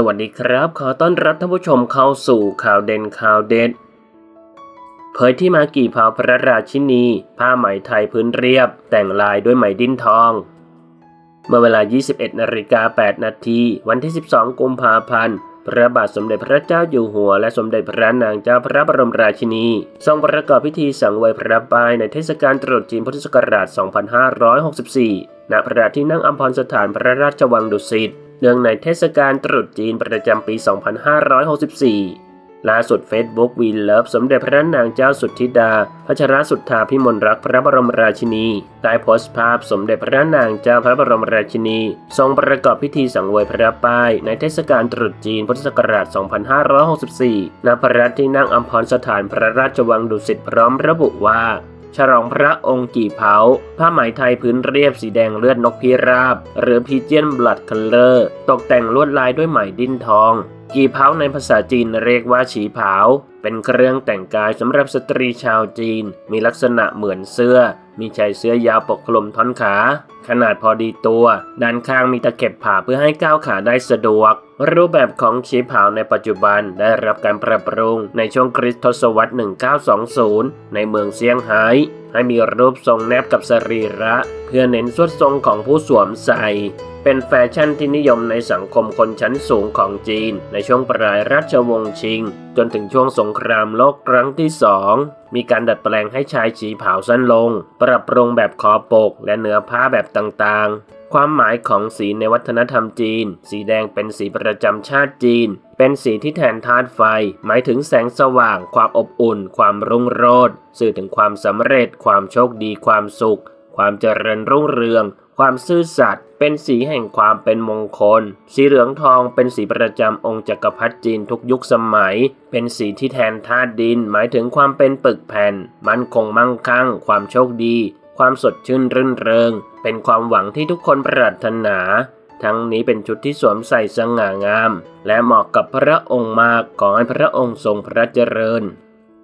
สวัสดีครับ ขอต้อนรับท่านผู้ชมเข้าสู่ข่าวเด่นข่าวเด็ด เผยที่มากี่เผาพระราชินี ผ้าไหมไทยพื้นเรียบ แต่งลายด้วยไหมดิ้นทอง เมื่อเวลา 21นาฬิกา8นาทีวันที่ 12 กุมภาพันธ์พระบาทสมเด็จพระเจ้าอยู่หัว และสมเด็จพระนางเจ้าพระบรมราชินี ทรงประกอบพิธีสังเวยพระบายในเทศกาลตรุษจีนพุทธศักราช 2564 ณ พระที่นั่งอัมพรสถานพระราชวังดุสิต เนื่องในเทศกาลตรุษจีนประจำปี 2564 ล่าสุด Facebook วีเลิฟสมเด็จพระนางเจ้าสุทธิดา พัชรสุทธาพิมลรักพระบรมราชินี ได้โพสต์ภาพสมเด็จพระนางเจ้าพระบรมราชินี ทรงประกอบพิธีสังเวยพระป้าย ในเทศกาลตรุษจีนพุทธศักราช 2564 ณ พระที่นั่งอัมพรสถานพระราชวังดุสิตพร้อมระบุว่า ฉลองพระองค์กี่เผา ผ้าไหมไทยพื้นเรียบสีแดงเลือดนกพิราบ หรือพีเจียนบลัดคัลเลอร์ ตกแต่งลวดลายด้วยไหมดิ้นทอง กี่เผาในภาษาจีนเรียกว่าฉีเผา เป็นเครื่องแต่งกายสำหรับสตรีชาวจีน มีลักษณะเหมือนเสื้อ มีชายเสื้อยาวปกคลุมท่อนขา ขนาดพอดีตัว ด้านข้างมีตะเข็บผ่าเพื่อให้ก้าวขาได้สะดวก รูปแบบของชีเผาในปัจจุบันได้รับการปรับปรุงในช่วงคริสตศวรรษ 1920 ในเมืองเซี่ยงไฮ้ให้มีรูปทรงแนบกับสรีระ เพื่อเน้นสวดทรงของผู้สวมใส่ เป็นแฟชั่นที่นิยมในสังคมคนชั้นสูงของจีน ในช่วงปลายราชวงศ์ชิง จนถึงช่วงสงครามโลกครั้งที่สองมีการดัดแปลงให้ชายฉีเผาสั้นลง ปรับปรุงแบบคอปก และเนื้อผ้าแบบต่างๆ ความหมายของสีในวัฒนธรรมจีน สีแดงเป็นสีประจำชาติจีน เป็นสีที่แทนธาตุไฟ หมายถึงแสงสว่าง ความอบอุ่น ความรุ่งโรจน์ สื่อถึงความสำเร็จ ความโชคดี ความสุข ความเจริญรุ่งเรือง ความซื่อสัตย์เป็นสีแห่งความเป็นมงคล สีเหลืองทองเป็นสีประจำองค์จักรพรรดิจีนทุกยุคสมัย เป็นสีที่แทนธาตุดิน หมายถึงความเป็นปึกแผ่น มั่นคงมั่งคั่ง ความโชคดี ความสดชื่นรื่นเริง เป็นความหวังที่ทุกคนปรารถนา ทั้งนี้เป็นชุดที่สวมใส่สง่างาม และเหมาะกับพระองค์มากขอให้พระองค์ทรงพระเจริญ